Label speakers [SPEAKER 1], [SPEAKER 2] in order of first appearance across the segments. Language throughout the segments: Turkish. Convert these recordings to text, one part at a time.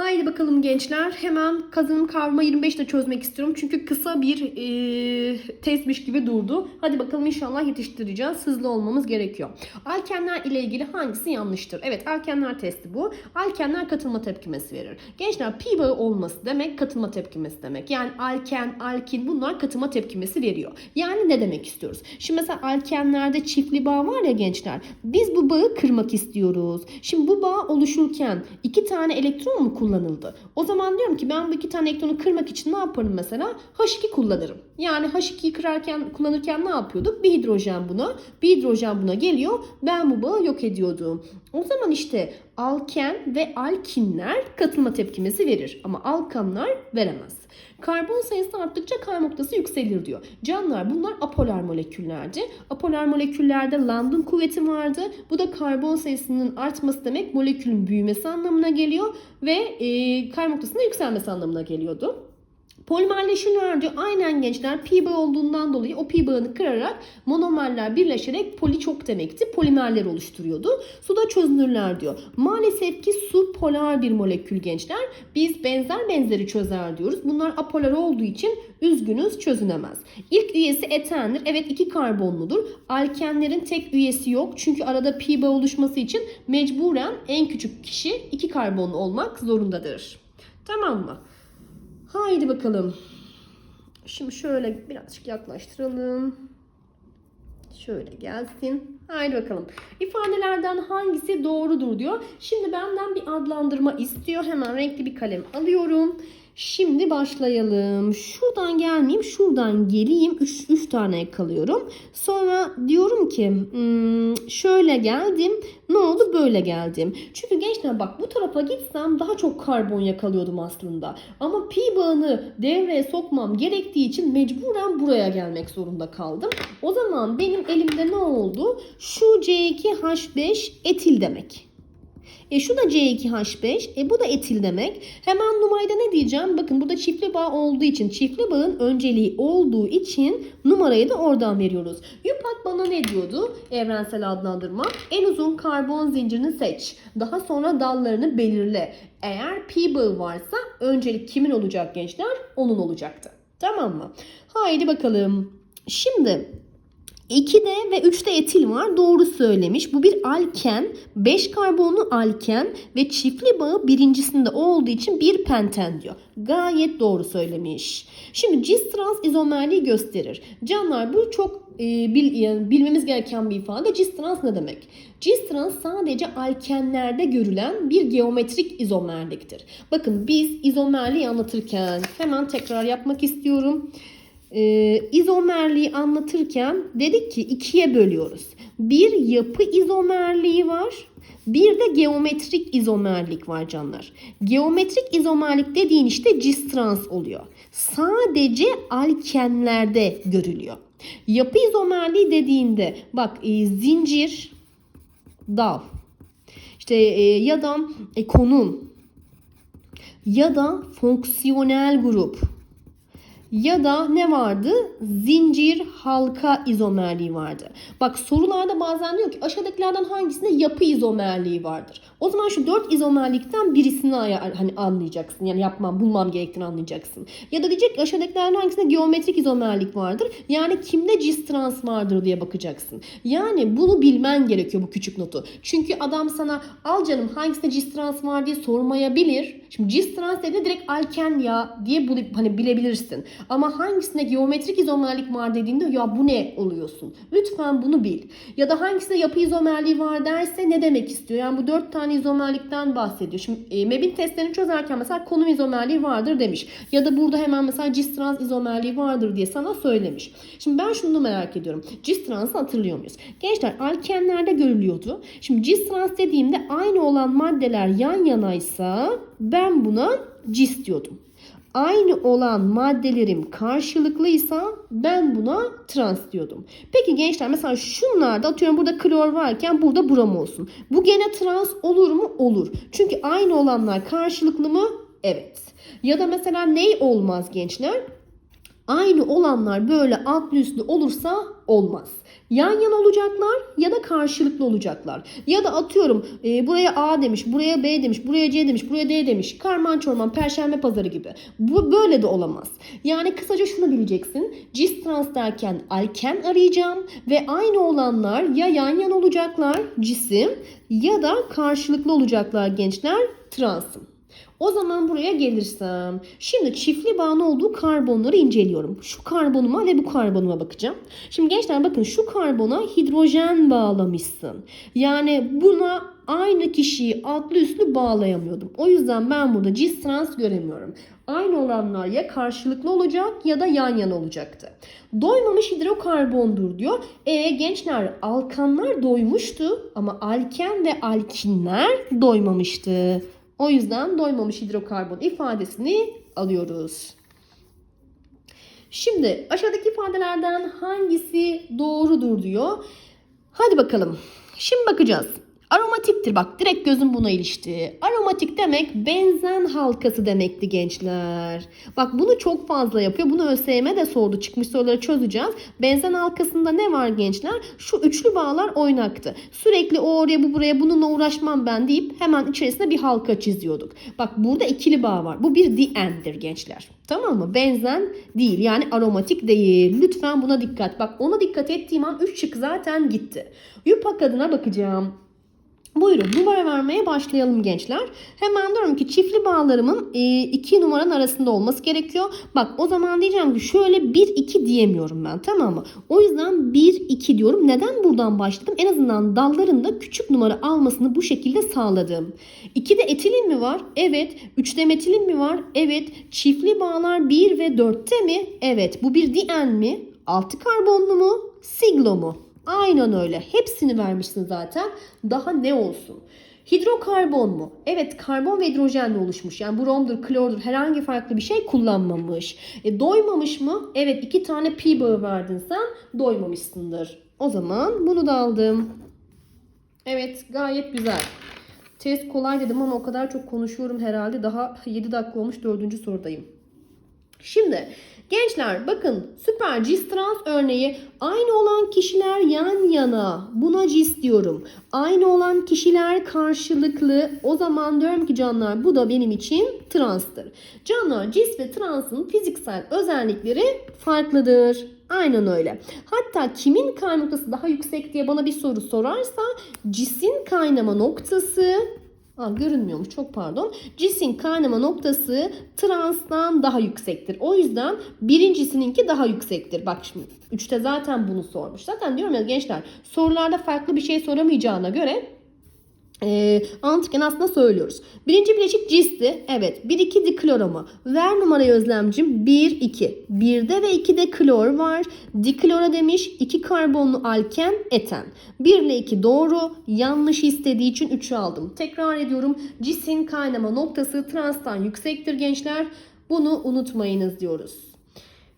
[SPEAKER 1] Haydi bakalım gençler. Hemen kazanım kavrama 25'te çözmek istiyorum. Çünkü kısa bir e, testmiş gibi durdu. Hadi bakalım inşallah yetiştireceğiz. Hızlı olmamız gerekiyor. Alkenler ile ilgili hangisi yanlıştır? Evet alkenler testi bu. Alkenler katılma tepkimesi verir. Gençler pi bağı olması demek katılma tepkimesi demek. Yani alken, alkin bunlar katılma tepkimesi veriyor. Yani ne demek istiyoruz? Şimdi mesela alkenlerde çiftli bağ var ya gençler. Biz bu bağı kırmak istiyoruz. Şimdi bu bağ oluşurken iki tane elektron mu kullanıldı? O zaman diyorum ki ben bu iki tane elektronu kırmak için ne yaparım mesela? H2 kullanırım. Yani H2'yi kırarken kullanırken ne yapıyorduk? Bir hidrojen buna, bir hidrojen buna geliyor. Ben bu bağı yok ediyordum. O zaman işte alken ve alkinler katılma tepkimesi verir. Ama alkanlar veremez. Karbon sayısı arttıkça K noktası yükselir diyor. Canlar bunlar apolar moleküllerdi. Apolar moleküllerde Landon kuvveti vardı. Bu da karbon sayısının artması demek molekülün büyümesi anlamına geliyor ve e, K noktasında yükselmesi anlamına geliyordu. Polimerleşirler diyor. Aynen gençler pi bağı olduğundan dolayı o pi bağını kırarak monomerler birleşerek poli çok demekti. Polimerler oluşturuyordu. Suda çözünürler diyor. Maalesef ki su polar bir molekül gençler. Biz benzer benzeri çözer diyoruz. Bunlar apolar olduğu için üzgünüz çözünemez. İlk üyesi etendir. Evet iki karbonludur. Alkenlerin tek üyesi yok. Çünkü arada pi bağı oluşması için mecburen en küçük kişi iki karbonlu olmak zorundadır. Tamam mı? Haydi bakalım. Şimdi şöyle birazcık yaklaştıralım. Şöyle gelsin. Haydi bakalım. İfadelerden hangisi doğrudur diyor. Şimdi benden bir adlandırma istiyor. Hemen renkli bir kalem alıyorum. Şimdi başlayalım. Şuradan gelmeyeyim, şuradan geleyim. 3 tane yakalıyorum. Sonra diyorum ki hmm, şöyle geldim. Ne oldu? Böyle geldim. Çünkü gençler bak bu tarafa gitsem daha çok karbon yakalıyordum aslında. Ama pi bağını devreye sokmam gerektiği için mecburen buraya gelmek zorunda kaldım. O zaman benim elimde ne oldu? Şu C2H5 etil demek. E şu da C2H5. E bu da etil demek. Hemen numarayda ne diyeceğim? Bakın burada çiftli bağ olduğu için çiftli bağın önceliği olduğu için numarayı da oradan veriyoruz. Yupak bana ne diyordu? Evrensel adlandırma. En uzun karbon zincirini seç. Daha sonra dallarını belirle. Eğer pi bağı varsa öncelik kimin olacak gençler? Onun olacaktı. Tamam mı? Haydi bakalım. Şimdi 2'de ve 3'te etil var. Doğru söylemiş. Bu bir alken. 5 karbonlu alken ve çiftli bağı birincisinde olduğu için bir penten diyor. Gayet doğru söylemiş. Şimdi cis trans izomerliği gösterir. Canlar bu çok e, bil, yani bilmemiz gereken bir ifade. Cis trans ne demek? Cis trans sadece alkenlerde görülen bir geometrik izomerliktir. Bakın biz izomerliği anlatırken hemen tekrar yapmak istiyorum e, izomerliği anlatırken dedik ki ikiye bölüyoruz. Bir yapı izomerliği var. Bir de geometrik izomerlik var canlar. Geometrik izomerlik dediğin işte cis trans oluyor. Sadece alkenlerde görülüyor. Yapı izomerliği dediğinde bak e, zincir, dal, işte e, ya da e, konum ya da fonksiyonel grup ya da ne vardı? Zincir halka izomerliği vardı. Bak sorularda bazen diyor ki aşağıdakilerden hangisinde yapı izomerliği vardır? O zaman şu dört izomerlikten birisini hani anlayacaksın. Yani yapmam, bulmam gerektiğini anlayacaksın. Ya da diyecek ki aşağıdakilerden hangisinde geometrik izomerlik vardır? Yani kimde cis trans vardır diye bakacaksın. Yani bunu bilmen gerekiyor bu küçük notu. Çünkü adam sana al canım hangisinde cis trans var diye sormayabilir. Şimdi cis trans dediğinde direkt alken ya diye bulup hani bilebilirsin. Ama hangisinde geometrik izomerlik var dediğinde ya bu ne oluyorsun? Lütfen bunu bil. Ya da hangisinde yapı izomerliği var derse ne demek istiyor? Yani bu dört tane izomerlikten bahsediyor. Şimdi e, MEB'in testlerini çözerken mesela konum izomerliği vardır demiş. Ya da burada hemen mesela cis trans izomerliği vardır diye sana söylemiş. Şimdi ben şunu merak ediyorum. Cis trans'ı hatırlıyor muyuz? Gençler alkenlerde görülüyordu. Şimdi cis trans dediğimde aynı olan maddeler yan yanaysa ben buna cis diyordum aynı olan maddelerim karşılıklıysa ben buna trans diyordum. Peki gençler mesela şunlarda atıyorum burada klor varken burada brom olsun. Bu gene trans olur mu? Olur. Çünkü aynı olanlar karşılıklı mı? Evet. Ya da mesela ney olmaz gençler? Aynı olanlar böyle altlı üstlü olursa olmaz. Yan yana olacaklar ya da karşılıklı olacaklar. Ya da atıyorum e, buraya A demiş, buraya B demiş, buraya C demiş, buraya D demiş. Karman çorman, perşembe pazarı gibi. Bu böyle de olamaz. Yani kısaca şunu bileceksin. Cis trans derken alken arayacağım ve aynı olanlar ya yan yana olacaklar cisim ya da karşılıklı olacaklar gençler transım. O zaman buraya gelirsem. Şimdi çiftli bağlı olduğu karbonları inceliyorum. Şu karbonuma ve bu karbonuma bakacağım. Şimdi gençler bakın şu karbona hidrojen bağlamışsın. Yani buna aynı kişiyi altlı üstlü bağlayamıyordum. O yüzden ben burada cis trans göremiyorum. Aynı olanlar ya karşılıklı olacak ya da yan yana olacaktı. Doymamış hidrokarbondur diyor. E gençler alkanlar doymuştu ama alken ve alkinler doymamıştı. O yüzden doymamış hidrokarbon ifadesini alıyoruz. Şimdi aşağıdaki ifadelerden hangisi doğrudur diyor. Hadi bakalım. Şimdi bakacağız. Aromatiktir bak direkt gözüm buna ilişti. Aromatik demek benzen halkası demekti gençler. Bak bunu çok fazla yapıyor. Bunu ÖSYM de sordu. Çıkmış soruları çözeceğiz. Benzen halkasında ne var gençler? Şu üçlü bağlar oynaktı. Sürekli o oraya bu buraya bununla uğraşmam ben deyip hemen içerisine bir halka çiziyorduk. Bak burada ikili bağ var. Bu bir diendir gençler. Tamam mı? Benzen değil. Yani aromatik değil. Lütfen buna dikkat. Bak ona dikkat ettiğim an 3 şık zaten gitti. Yupak adına bakacağım. Buyurun numara vermeye başlayalım gençler. Hemen diyorum ki çiftli bağlarımın e, iki numaranın arasında olması gerekiyor. Bak o zaman diyeceğim ki şöyle 1-2 diyemiyorum ben tamam mı? O yüzden 1-2 diyorum. Neden buradan başladım? En azından dallarında küçük numara almasını bu şekilde sağladım. 2'de etilin mi var? Evet. 3'te metilin mi var? Evet. Çiftli bağlar 1 ve 4'te mi? Evet. Bu bir dien mi? 6 karbonlu mu? Siglo mu? Aynen öyle. Hepsini vermişsin zaten. Daha ne olsun? Hidrokarbon mu? Evet karbon ve hidrojenle oluşmuş. Yani bromdur, klordur herhangi farklı bir şey kullanmamış. E, doymamış mı? Evet iki tane pi bağı verdin sen. Doymamışsındır. O zaman bunu da aldım. Evet gayet güzel. Test kolay dedim ama o kadar çok konuşuyorum herhalde. Daha 7 dakika olmuş 4. sorudayım. Şimdi gençler bakın süper cis trans örneği aynı olan kişiler yan yana buna cis diyorum. Aynı olan kişiler karşılıklı o zaman diyorum ki canlar bu da benim için transtır. Canlar cis ve transın fiziksel özellikleri farklıdır. Aynen öyle. Hatta kimin kaynama noktası daha yüksek diye bana bir soru sorarsa cisin kaynama noktası Aa, görünmüyormuş çok pardon. Cisin kaynama noktası transtan daha yüksektir. O yüzden birincisininki daha yüksektir. Bak şimdi 3'te zaten bunu sormuş. Zaten diyorum ya gençler sorularda farklı bir şey soramayacağına göre e, antiken aslında söylüyoruz. Birinci bileşik cisti. Evet. 1-2 dikloromu. Ver numarayı Özlemcim. 1-2. 1'de ve 2'de klor var. Diklora demiş. 2 karbonlu alken eten. 1 ile 2 doğru. Yanlış istediği için 3'ü aldım. Tekrar ediyorum. Cisin kaynama noktası transtan yüksektir gençler. Bunu unutmayınız diyoruz.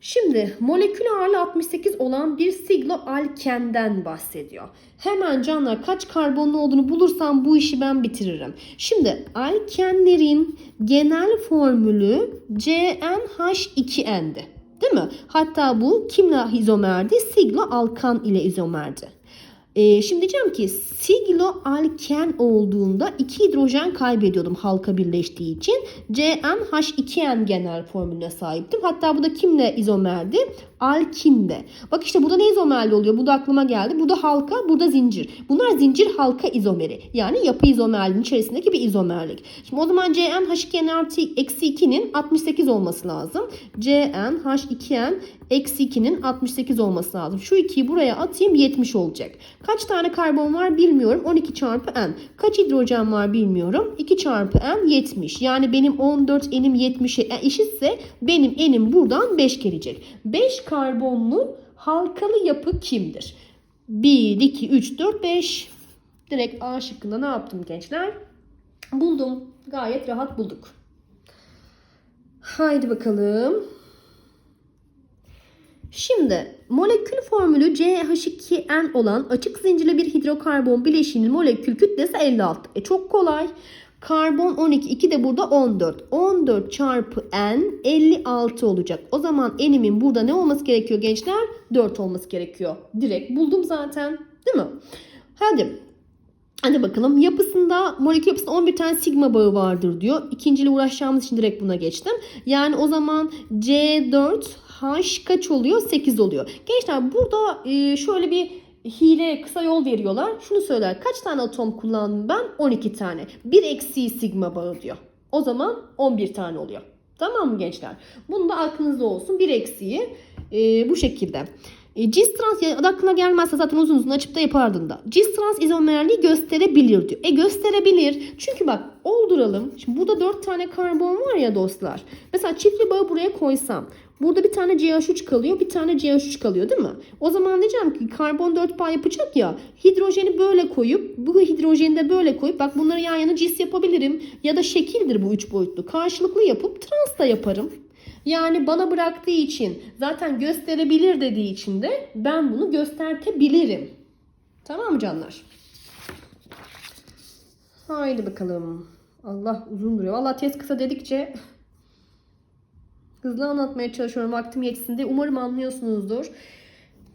[SPEAKER 1] Şimdi molekül ağırlığı 68 olan bir siglo alkenden bahsediyor. Hemen canlar kaç karbonlu olduğunu bulursam bu işi ben bitiririm. Şimdi alkenlerin genel formülü CnH2n'di. Değil mi? Hatta bu kimle izomerdi? Siglo alkan ile izomerdi. Ee, şimdi diyeceğim ki siglo alken olduğunda iki hidrojen kaybediyordum halka birleştiği için. CnH2n genel formülüne sahiptim. Hatta bu da kimle izomerdi? Alkinde. Bak işte burada ne izomerli oluyor? Bu da aklıma geldi. Burada halka, burada zincir. Bunlar zincir halka izomeri. Yani yapı izomerliğinin içerisindeki bir izomerlik. Şimdi o zaman CnH2n artı eksi 2'nin 68 olması lazım. CnH2n eksi 2'nin 68 olması lazım. Şu 2'yi buraya atayım 70 olacak. Kaç tane karbon var bilmiyorum. 12 çarpı n. Kaç hidrojen var bilmiyorum. 2 çarpı n 70. Yani benim 14 enim 70'e eşitse benim enim buradan 5 gelecek. 5 karbonlu halkalı yapı kimdir? 1, 2, 3, 4, 5. Direkt A şıkkında ne yaptım gençler? Buldum. Gayet rahat bulduk. Haydi bakalım. Şimdi molekül formülü CH2N olan açık zincirli bir hidrokarbon bileşiğinin molekül kütlesi 56. E çok kolay. Karbon 12. 2 de burada 14. 14 çarpı N 56 olacak. O zaman N'imin burada ne olması gerekiyor gençler? 4 olması gerekiyor. Direkt buldum zaten. Değil mi? Hadi. Hadi bakalım. Yapısında molekül yapısında 11 tane sigma bağı vardır diyor. İkinciyle uğraşacağımız için direkt buna geçtim. Yani o zaman C4 H kaç oluyor? 8 oluyor. Gençler burada e, şöyle bir hile kısa yol veriyorlar. Şunu söyler. Kaç tane atom kullandım ben? 12 tane. Bir eksiği sigma bağı diyor. O zaman 11 tane oluyor. Tamam mı gençler? Bunu da aklınızda olsun. Bir eksiği e, bu şekilde. E, cis trans ya aklına gelmezse zaten uzun uzun açıp da yapardın da. Cis trans izomerliği gösterebilir diyor. E gösterebilir. Çünkü bak olduralım. Şimdi burada 4 tane karbon var ya dostlar. Mesela çiftli bağı buraya koysam. Burada bir tane CH3 kalıyor, bir tane CH3 kalıyor değil mi? O zaman diyeceğim ki karbon 4 bağ yapacak ya. Hidrojeni böyle koyup, bu hidrojeni de böyle koyup bak bunları yan yana cis yapabilirim. Ya da şekildir bu üç boyutlu. Karşılıklı yapıp trans da yaparım. Yani bana bıraktığı için zaten gösterebilir dediği için de ben bunu göstertebilirim. Tamam mı canlar? Haydi bakalım. Allah uzun duruyor. Valla test kısa dedikçe hızlı anlatmaya çalışıyorum vaktim yetsin diye. Umarım anlıyorsunuzdur.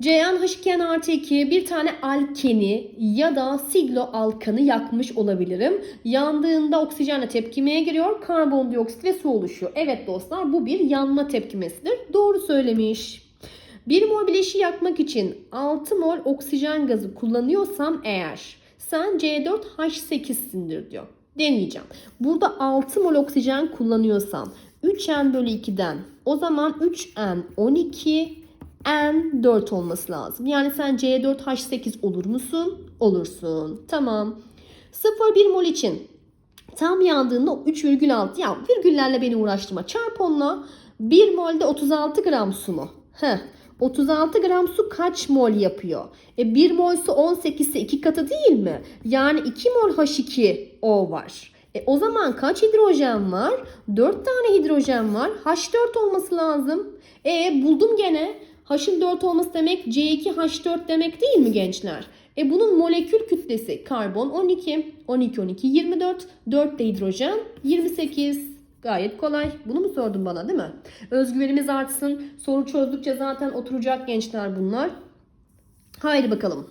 [SPEAKER 1] Ceyhan H2N artı 2 bir tane alkeni ya da siglo alkanı yakmış olabilirim. Yandığında oksijenle tepkimeye giriyor. Karbondioksit ve su oluşuyor. Evet dostlar bu bir yanma tepkimesidir. Doğru söylemiş. Bir mol bileşiği yakmak için 6 mol oksijen gazı kullanıyorsam eğer sen C4H8'sindir diyor. Deneyeceğim. Burada 6 mol oksijen kullanıyorsam 3N bölü 2'den o zaman 3N 12 N 4 olması lazım. Yani sen C4H8 olur musun? Olursun. Tamam. 0,1 mol için tam yandığında 3,6 ya virgüllerle beni uğraştırma. Çarp onunla 1 molde 36 gram su mu? Heh. 36 gram su kaç mol yapıyor? E 1 mol su 18 ise 2 katı değil mi? Yani 2 mol H2O var. E o zaman kaç hidrojen var? 4 tane hidrojen var. H4 olması lazım. E buldum gene. H'ın 4 olması demek C2H4 demek değil mi gençler? E bunun molekül kütlesi karbon 12, 12 12 24, 4 de hidrojen 28. Gayet kolay. Bunu mu sordun bana değil mi? Özgüvenimiz artsın. Soru çözdükçe zaten oturacak gençler bunlar. Haydi bakalım.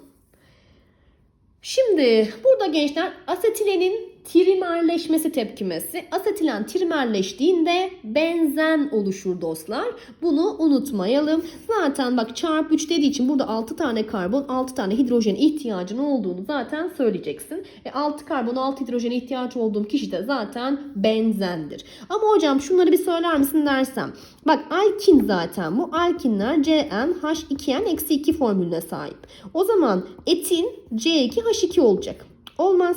[SPEAKER 1] Şimdi burada gençler asetilenin trimerleşmesi tepkimesi. Asetilen trimerleştiğinde benzen oluşur dostlar. Bunu unutmayalım. Zaten bak çarpı 3 dediği için burada 6 tane karbon 6 tane hidrojen ihtiyacın olduğunu zaten söyleyeceksin. E 6 karbon 6 hidrojen ihtiyacı olduğum kişi de zaten benzendir. Ama hocam şunları bir söyler misin dersem. Bak alkin zaten bu. Alkinler CnH2n-2 formülüne sahip. O zaman etin C2H2 olacak. Olmaz.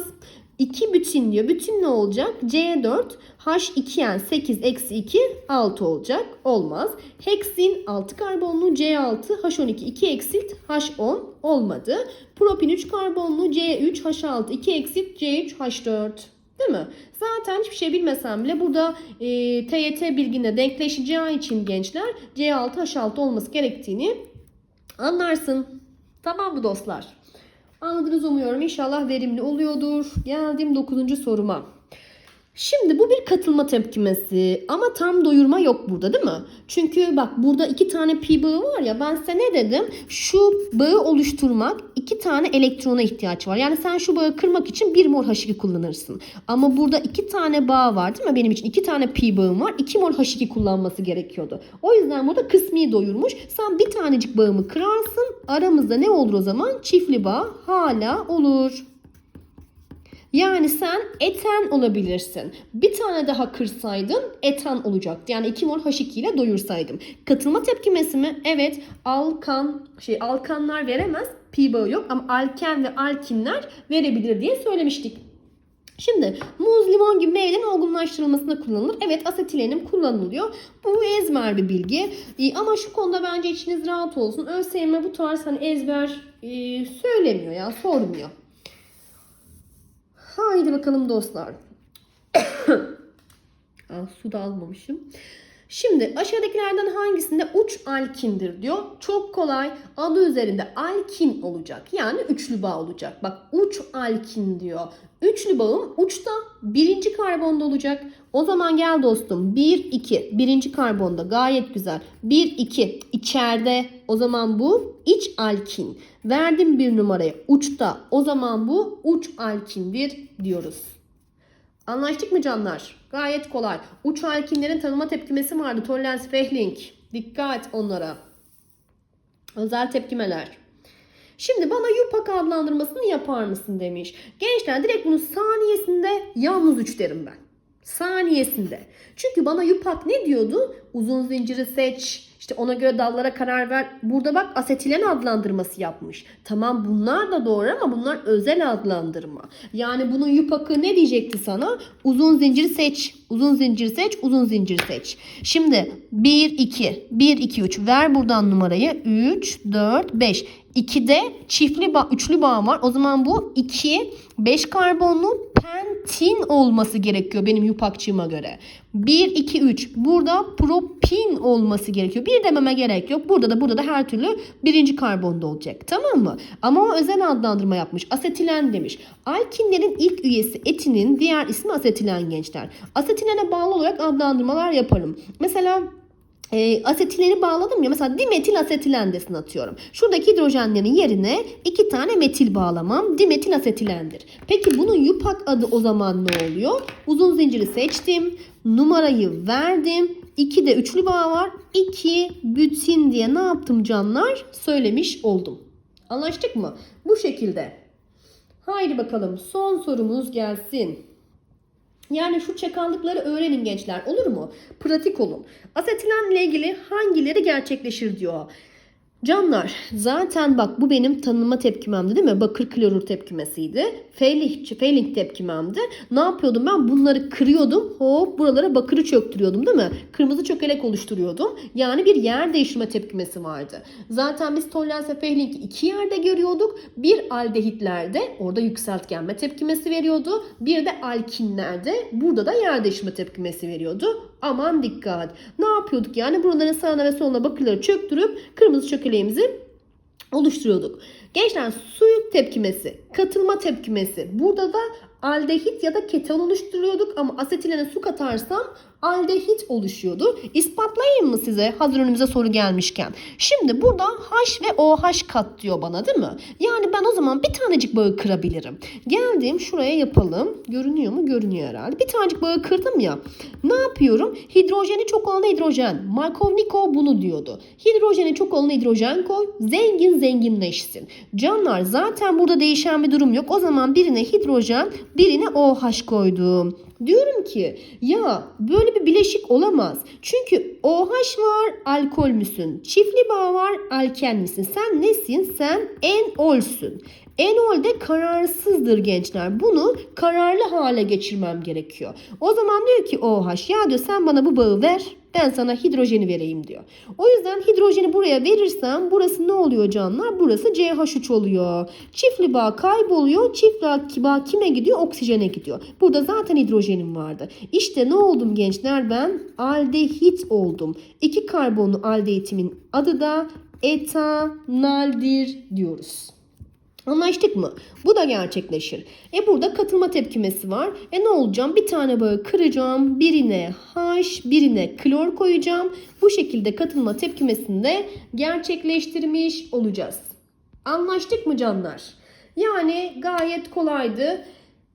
[SPEAKER 1] 2 bütün diyor. Bütün ne olacak? C4 H2N 8 eksi 2 6 olacak. Olmaz. Heksin 6 karbonlu C6 H12 2 eksilt H10 olmadı. Propin 3 karbonlu C3 H6 2 eksilt C3 H4. Değil mi? Zaten hiçbir şey bilmesem bile burada e, TYT bilginde denkleşeceği için gençler C6 H6 olması gerektiğini anlarsın. Tamam mı dostlar? Anladınız umuyorum. İnşallah verimli oluyordur. Geldim 9. soruma. Şimdi bu bir katılma tepkimesi ama tam doyurma yok burada değil mi? Çünkü bak burada iki tane pi bağı var ya ben size ne dedim? Şu bağı oluşturmak iki tane elektrona ihtiyaç var. Yani sen şu bağı kırmak için bir mol H2 kullanırsın. Ama burada iki tane bağ var değil mi? Benim için iki tane pi bağım var. iki mol H2 kullanması gerekiyordu. O yüzden burada kısmi doyurmuş. Sen bir tanecik bağımı kırarsın. Aramızda ne olur o zaman? Çiftli bağ hala olur. Yani sen eten olabilirsin. Bir tane daha kırsaydın etan olacaktı. Yani 2 mol H2 ile doyursaydım. Katılma tepkimesi mi? Evet. Alkan şey alkanlar veremez. Pi bağı yok ama alken ve alkinler verebilir diye söylemiştik. Şimdi muz, limon gibi meyvelerin olgunlaştırılmasında kullanılır. Evet asetilenim kullanılıyor. Bu ezber bir bilgi. Ee, ama şu konuda bence içiniz rahat olsun. ÖSYM bu tarz hani ezber e, söylemiyor ya sormuyor. Haydi bakalım dostlar. Aa, su da almamışım. Şimdi aşağıdakilerden hangisinde uç alkindir diyor. Çok kolay. Adı üzerinde alkin olacak. Yani üçlü bağ olacak. Bak uç alkin diyor. Üçlü bağım uçta birinci karbonda olacak. O zaman gel dostum 1 2 birinci karbonda gayet güzel. 1 2 içeride o zaman bu iç alkin. Verdim bir numaraya uçta o zaman bu uç alkindir diyoruz. Anlaştık mı canlar? Gayet kolay. Uç alkinlerin tanıma tepkimesi vardı. Tollens Fehling. Dikkat onlara. Özel tepkimeler. Şimdi bana yupak adlandırmasını yapar mısın demiş. Gençler direkt bunu saniyesinde yalnız 3 derim ben. Saniyesinde. Çünkü bana yupak ne diyordu? Uzun zinciri seç. İşte ona göre dallara karar ver. Burada bak asetilen adlandırması yapmış. Tamam bunlar da doğru ama bunlar özel adlandırma. Yani bunun yupakı ne diyecekti sana? Uzun zinciri seç. Uzun zinciri seç. Uzun zinciri seç. Şimdi 1 2 1 2 3 ver buradan numarayı. 3 4 5. 2'de çiftli bağ, üçlü bağ var. O zaman bu 2 5 karbonlu pentin olması gerekiyor benim yupakçığıma göre. 1 2 3 burada propin olması gerekiyor. Bir dememe gerek yok. Burada da burada da her türlü birinci karbonda olacak. Tamam mı? Ama o özel adlandırma yapmış. Asetilen demiş. Alkinlerin ilk üyesi etinin diğer ismi asetilen gençler. Asetilene bağlı olarak adlandırmalar yaparım. Mesela e, asetileni bağladım ya mesela dimetil asetilendesin atıyorum. Şuradaki hidrojenlerin yerine iki tane metil bağlamam dimetil asetilendir. Peki bunun yupak adı o zaman ne oluyor? Uzun zinciri seçtim. Numarayı verdim. 2 de üçlü bağ var. 2 bütin diye ne yaptım canlar? Söylemiş oldum. Anlaştık mı? Bu şekilde. Haydi bakalım son sorumuz gelsin. Yani şu çakallıkları öğrenin gençler olur mu? Pratik olun. Asetilen ile ilgili hangileri gerçekleşir diyor. Canlar zaten bak bu benim tanınma tepkimemdi değil mi? Bakır klorür tepkimesiydi. Failing, failing tepkimemdi. Ne yapıyordum ben? Bunları kırıyordum. Hop buralara bakırı çöktürüyordum değil mi? Kırmızı çökelek oluşturuyordum. Yani bir yer değiştirme tepkimesi vardı. Zaten biz tolerans ve iki yerde görüyorduk. Bir aldehitlerde orada yükseltgenme tepkimesi veriyordu. Bir de alkinlerde burada da yer değiştirme tepkimesi veriyordu. Aman dikkat. Ne yapıyorduk yani? Buraların sağına ve soluna bakırları çöktürüp kırmızı çökeleğimizi oluşturuyorduk. Gençler su tepkimesi, katılma tepkimesi. Burada da aldehit ya da keton oluşturuyorduk ama asetilene su katarsam aldehit oluşuyordu. İspatlayayım mı size hazır önümüze soru gelmişken? Şimdi burada H ve OH kat diyor bana değil mi? Yani ben o zaman bir tanecik bağı kırabilirim. Geldim şuraya yapalım. Görünüyor mu? Görünüyor herhalde. Bir tanecik bağı kırdım ya. Ne yapıyorum? Hidrojeni çok olan hidrojen. Markovnikov bunu diyordu. Hidrojeni çok olan hidrojen koy. Zengin zenginleşsin. Canlar zaten burada değişen bir durum yok. O zaman birine hidrojen birine OH koydum. Diyorum ki ya böyle bir bileşik olamaz. Çünkü OH var alkol müsün? Çiftli bağ var alken misin? Sen nesin? Sen enolsün. Enol de kararsızdır gençler. Bunu kararlı hale geçirmem gerekiyor. O zaman diyor ki OH ya diyor sen bana bu bağı ver. Ben sana hidrojeni vereyim diyor. O yüzden hidrojeni buraya verirsem burası ne oluyor canlar? Burası CH3 oluyor. Çiftli bağ kayboluyor. Çiftli bağ kime gidiyor? Oksijene gidiyor. Burada zaten hidrojenim vardı. İşte ne oldum gençler? Ben aldehit oldum. İki karbonlu aldehitimin adı da etanaldir diyoruz. Anlaştık mı? Bu da gerçekleşir. E burada katılma tepkimesi var. E ne olacağım? Bir tane bağı kıracağım. Birine H, birine klor koyacağım. Bu şekilde katılma tepkimesini de gerçekleştirmiş olacağız. Anlaştık mı canlar? Yani gayet kolaydı.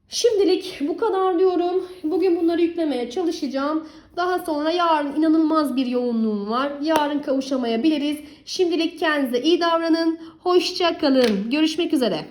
[SPEAKER 1] Şimdilik bu kadar diyorum. Bugün bunları yüklemeye çalışacağım. Daha sonra yarın inanılmaz bir yoğunluğum var. Yarın kavuşamayabiliriz. Şimdilik kendinize iyi davranın. Hoşça kalın. Görüşmek üzere.